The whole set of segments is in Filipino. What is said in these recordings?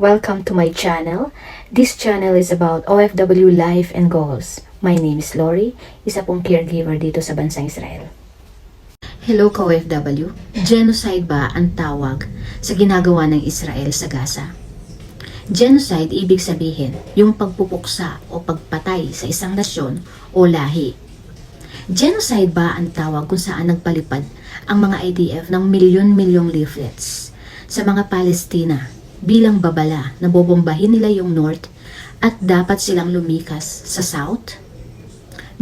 Welcome to my channel. This channel is about OFW life and goals. My name is Lori, isa pong caregiver dito sa bansang Israel. Hello ka OFW. Genocide ba ang tawag sa ginagawa ng Israel sa Gaza? Genocide ibig sabihin yung pagpupuksa o pagpatay sa isang nasyon o lahi. Genocide ba ang tawag kung saan nagpalipad ang mga IDF ng milyon-milyong leaflets sa mga Palestina bilang babala na bobombahin nila yung North at dapat silang lumikas sa South?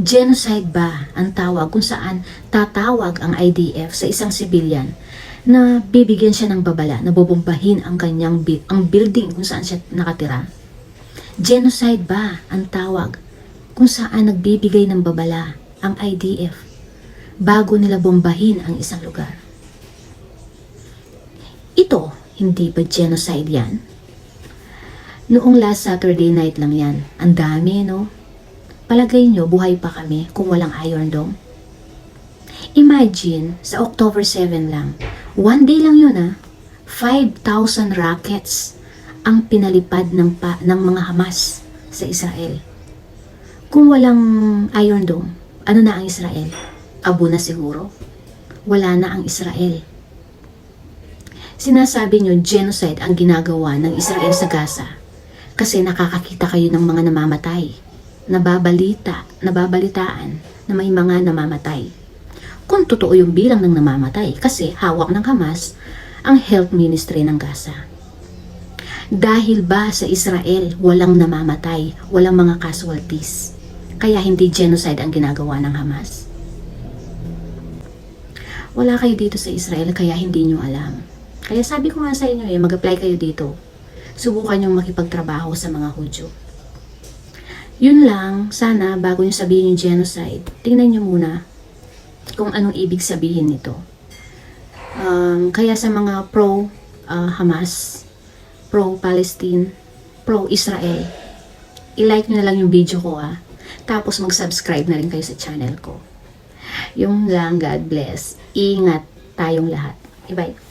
Genocide ba ang tawag kung saan tatawag ang IDF sa isang civilian na bibigyan siya ng babala na bobombahin ang kanyang ang building kung saan siya nakatira? Genocide ba ang tawag kung saan nagbibigay ng babala ang IDF bago nila bombahin ang isang lugar? Hindi ba genocide yan? Noong last Saturday night lang yan. Ang dami, no? Palagay nyo, buhay pa kami kung walang Iron Dome? Imagine, sa October 7 lang, one day lang yun ah, 5,000 rockets ang pinalipad ng, pa, ng mga Hamas sa Israel. Kung walang Iron Dome, ano na ang Israel? Abo na siguro? Wala na ang Israel. Sinasabi nyo genocide ang ginagawa ng Israel sa Gaza kasi nakakakita kayo ng mga namamatay, nababalita, nababalitaan na may mga namamatay. Kung totoo yung bilang ng namamatay kasi hawak ng Hamas ang health ministry ng Gaza. Dahil ba sa Israel walang namamatay, walang mga casualties, kaya hindi genocide ang ginagawa ng Hamas? Wala kayo dito sa Israel kaya hindi nyo alam. Kaya sabi ko nga sa inyo eh, mag-apply kayo dito. Subukan yung makipagtrabaho sa mga Hudyo. Yun lang, sana bago nyo sabihin yung genocide, tingnan nyo muna kung anong ibig sabihin nito. Um, kaya sa mga pro-Hamas, pro-Palestine, pro-Israel, i-like nyo na lang yung video ko ah. Tapos mag-subscribe na rin kayo sa channel ko. Yung lang, God bless. Ingat tayong lahat. Bye-bye.